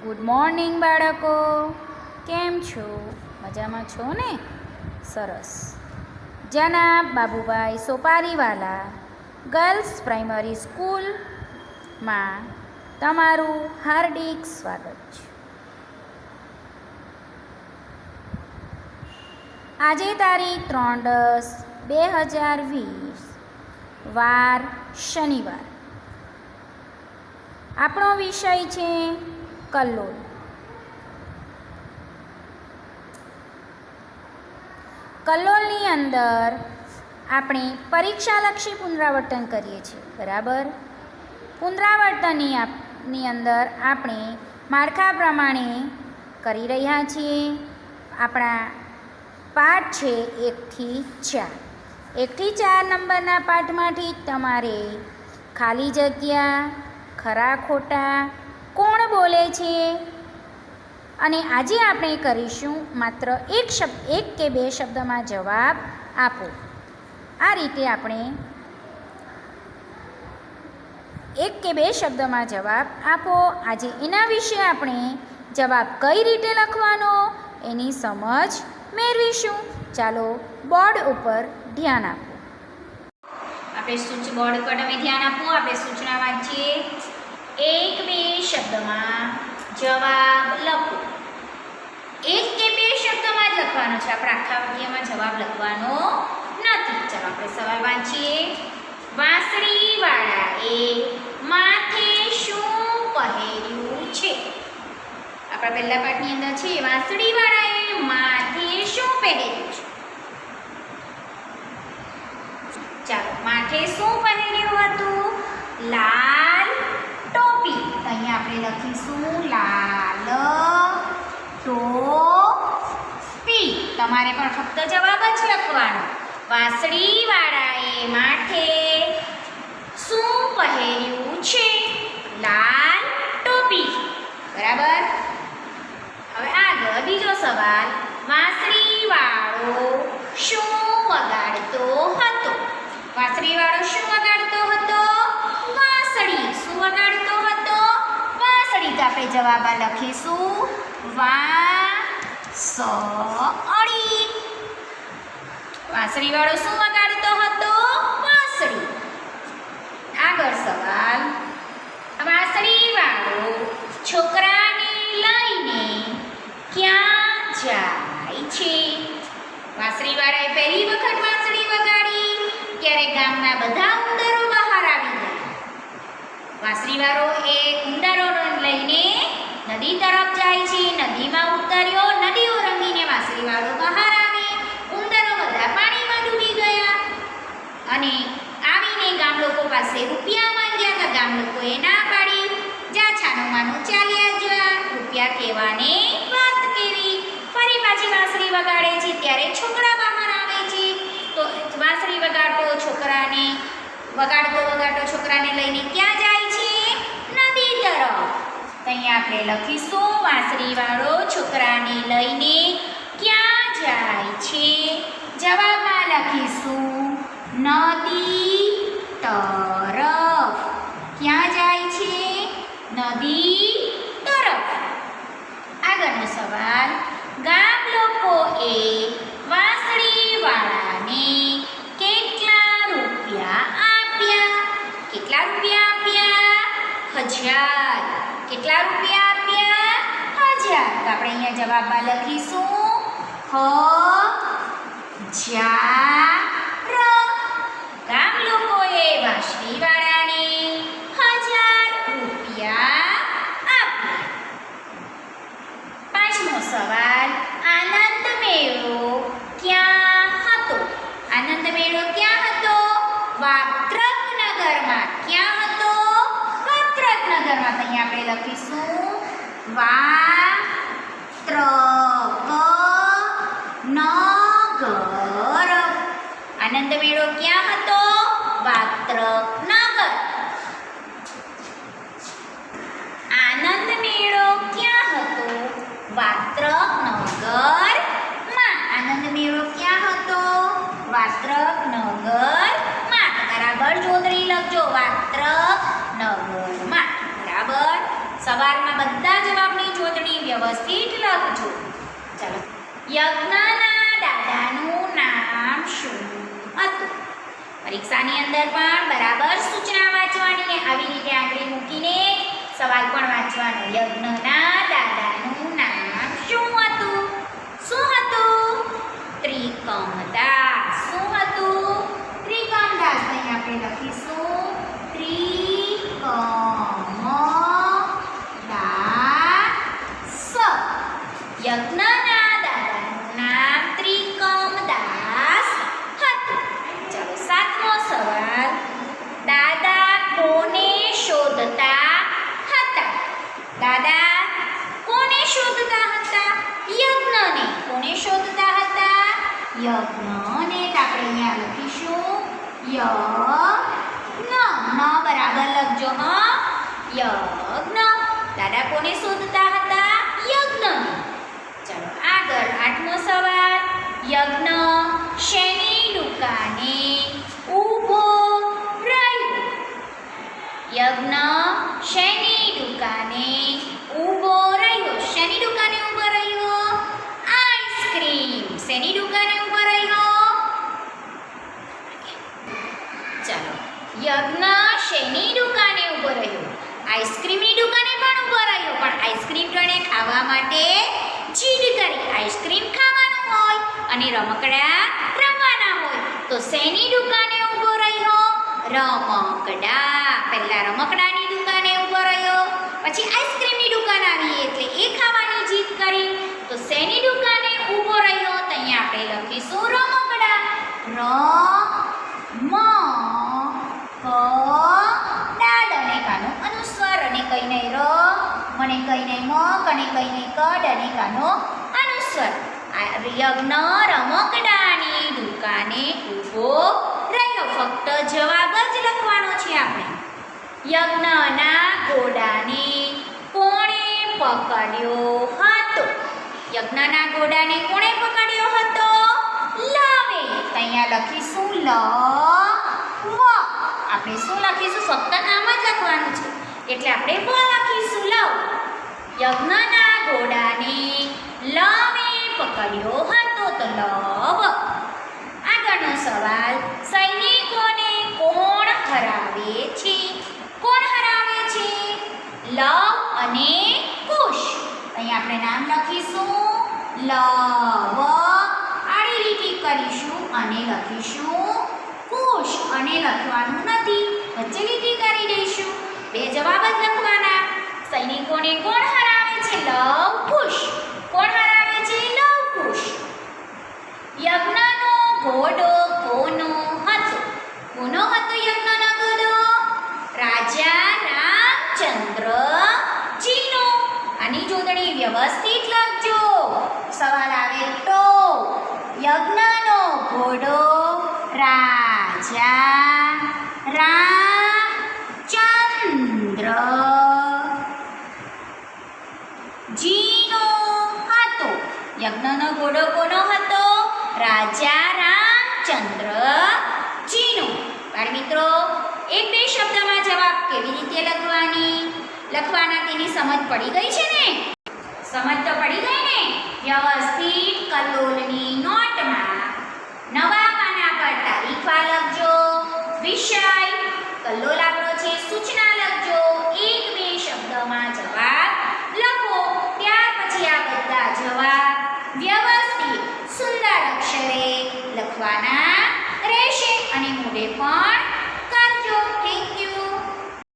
Good morning બાળકો. કેમ છો? મજામાં છો ને? સરસ. જનાબ, બાબુભાઈ સોપારીવાલા ગર્લ્સ પ્રાઇમરી સ્કૂલમાં તમારું હાર્દિક સ્વાગત છે. આજે તારીખ ત્રણ દસ બે હજાર વીસ, વાર શનિવાર. આપણો વિષય છે કલ્લોલ કલ્લોલની અંદર આપણે પરીક્ષાલક્ષી પુનરાવર્તન કરીએ છીએ, બરાબર? પુનરાવર્તનની આપની અંદર આપણે માળખા પ્રમાણે કરી રહ્યા છીએ. આપણા પાઠ છે એકથી ચાર. એકથી ચાર નંબરના પાઠમાંથી તમારે ખાલી જગ્યા, ખરા ખોટા કોણ બોલે છે? અને આજે આપણે કરીશું માત્ર એક શબ્દ, એક કે બે શબ્દમાં જવાબ આપો. આ રીતે આપણે એક કે બે શબ્દમાં જવાબ આપો. આજે એના વિશે આપણે જવાબ કઈ રીતે લખવાનો એની સમજ મેળવીશું. ચાલો, બોર્ડ ઉપર ધ્યાન આપો. આપણે સૂચ, બોર્ડ પર તમે ધ્યાન આપો. આપણે સૂચના વાંચીએ. એક બે શબ્દમાં જવાબ લખો. એક કે બે શબ્દમાં જ લખવાનો છે. આપણે આખા વાક્યમાં જવાબ લખવાનો નથી. ચાલો આપણે સવાલ વાંચીએ. વાંસળી વાળાએ માથે શું પહેર્યું છે? આપણા પહેલા પાઠની અંદર છે વાંસળી વાળાએ માથે શું પહેર્યું છે? ચાલો, માથે શું પહેર્યું હતું? લાલ આપણે લખીશું લાલ ટોપી તમારે પણ ફક્ત જવાબ જ લખવાનો. વાંસળી વાળાએ માથે શું પહેર્યું છે? લાલ ટોપી. બરાબર? હવે આગળ બીજો સવાલ. વાંસળી વાળો શું વગાડતો હતો વાંસળી વાળો શું વગાડતો હતો વાંસળી શું વગાડતો હતો વાંસળી આપણે જવાબ આ લખીશું વાંસળી વાંસળી વાળો શું વગાડતો હતો? વાંસળી. આગળ સવાલ. વાંસળી વાળો છોકરાને લઈને ક્યાં જાય છે? વાંસળી વાળાએ પહેલી વખત વાંસળી વગાડી, ત્યારે ગામના બધા ઉંદરો ગયા એ ઉંદરોને લઈને નદી તરફ જાય છે. નદીમાં ઉતર્યો, નદીઓ રમીને વાસણીવાળો બહાર આવે. ઉંદરો બધા પાણીમાં ડૂબી ગયા. અને આવીને ગામ લોકો પાસે રૂપિયા માંગ્યા હતા ગામ લોકોએ ના પાડી. જા છાનો માનો ચાલ્યા જોયા. રૂપિયા કહેવાને વાત કેવી? ફરી પાછી વાંસળી વગાડે છે ત્યારે છોકરા બહાર આવે છે. તો વાંસળી વગાડતો છોકરાને, વગાડતો વગાડતો છોકરાને લઈને ક્યાં જાય છે નદી તરફ તો અહીંયા આપણે લખીશું વાંસળીવાળો છોકરાને લઈને ક્યાં જાય છે? જવાબમાં લખીશું નદી તરફ ક્યાં જાય છે નદી તરફ આગળનો સવાલ ગામ લોકોએ વાંસળી વાળાને કેટલા રૂપિયા આપ્યા કેટલા રૂપિયા આપ્યા હજાર કેટલા રૂપિયા આપ્યા હજાર તો આપણે અહીંયા જવાબમાં લખીશું. હજાર ગામ લોકોએ વાંસળીવાળાને હજાર રૂપિયા આપ્યા. પાંચમો સવાલ, આનંદ મેળો ક્યાં હતો? આનંદ મેળો ક્યાં હતો? વાત્રક નગરમાં ક્યાં હતો? વાત્રક નગરમાં તો અહીંયા આપણે લખીશું. નગર આનંદ મેળો ક્યાં હતો? વાત્રક નગર આનંદ મેળો ક્યાં હતો? વાત્રક નગરમાં આનંદ મેળો ક્યાં હતો? વાત્રક નગરમાં બરાબર જોડણી લખજો. વાત્રક નગરમાં બરાબર. સવારમાં બધા જવાબની વ્યવસ્થિત લખજો ચાલો. યજ્ઞના દાદાનું નામ શું હતું? પરીક્ષાની અંદર પણ બરાબર સૂચના વાંચવાની આવી રીતે આંગળી મૂકીને સવાલ પણ વાંચવાનો. યજ્ઞના દાદાનું નામ શું હતું? શું હતું? ત્રિકમદાસ. શું હતું? ત્રિકમદાસ અહીં આપણે લખીશું ત્રિકમદાસ યજ્ઞના દાદાનું નામ ત્રિકમદાસ હતું ચાલો સાતમો સવાલ દાદા કોને શોધતા હતા દાદા કોને શોધતા હતા યજ્ઞને શોધતા હતા. યજ્ઞને તો આપણે અહીંયા લખીશું. યજ્ઞ. ન બરાબર લખજો, હ? યજ્ઞ. દાદા કોને શોધતા હતા? યજ્ઞ ચલો, આગળ આઠમો સવાલ. યજ્ઞ શેની દુકાને ઊભો રહ્યો? યજ્ઞ શેની દુકાને ઊભો રહ્યો શેની દુકાને ઊભો રહ્યો આઈસ્ક્રીમ શેની ઊભા રહ્યો ચાલો, યજ્ઞ શેની દુકાને ઊભો રહ્યો? આઈસ્ક્રીમની દુકાને પણ ઊભો રહ્યો, પણ આઈસ્ક્રીમ તો ખાવા માટે જીદ કરી. આઈસ્ક્રીમ ખાવાનું હોય અને રમકડા રમવાના હોય, તો શેની દુકાને ઊભો રહ્યો? રમકડા. પહેલા રમકડાની દુકાને ઊભો રહ્યો, પછી આઈસ્ક્રીમની દુકાન આવી, એટલે એ ખાવાની જીદ કરી. તો શેની દુકાને અહીંયા આપણે લખીશું. રમકડા રમ ક ડાડ અને કાનો અનુસ્વાર અને કઈ નહીં. ર મને કઈ નહીં. મ અને કઈ નહીં. કડ અને કાનો અનુસ્વાર. યજ્ઞ રમકડાની દુકાને ઊભો રહ્યો. ફક્ત જવાબ જ લખવાનો છે આપણે. યજ્ઞના ઘોડાને કોણે પકડ્યો હતો? યજ્ઞના ઘોડાને કોણે પકડ્યો અહીંયા લખીશું લ, વ. આપણે શું લખીશું? ફક્ત નામ જ લખવાનું છે. એટલે આપણે વ લખીશું. લવ. યજ્ઞના ઘોડાને લવે પકડ્યો હતો તો લવ. આગળનો સવાલ, સૈનિકોને કોણ હરાવે છે? કોણ હરાવે છે? લવ અને કુશ. અહીં આપણે નામ લખીશું. લવ. કરીશું અને લખીશું. કુશ અને લખવાનું નથી. વચ્ચે લીટી કરી દઈશું. બે જવાબ જ લખવાના. સૈનિકોને કોણ હરાવે છે? લવ કુશ કોણ હરાવે છે? લવ કુશ યજ્ઞનો ઘોડો કોનો હતો કોનો હતો યજ્ઞનો ઘોડો રાજા રામચંદ્ર જીનો આની જોડણી વ્યવસ્થિત લખજો સવાલ આવે તો યજ્ઞનો ઘોડો રાજા રામચંદ્ર. જીનો હતો, યજ્ઞનો ઘોડો કોનો હતો? રાજા રામચંદ્ર. જીનો. બાળ મિત્રો એક બે શબ્દમાં જવાબ કેવી રીતે લખવાની? લખવાના તેની સમજ પડી ગઈ છે ને? સમજ તો પડી ગઈ ને? વ્યવસ્થિત કલોલની નોટમાં નવા પાના પર લખજો વિષય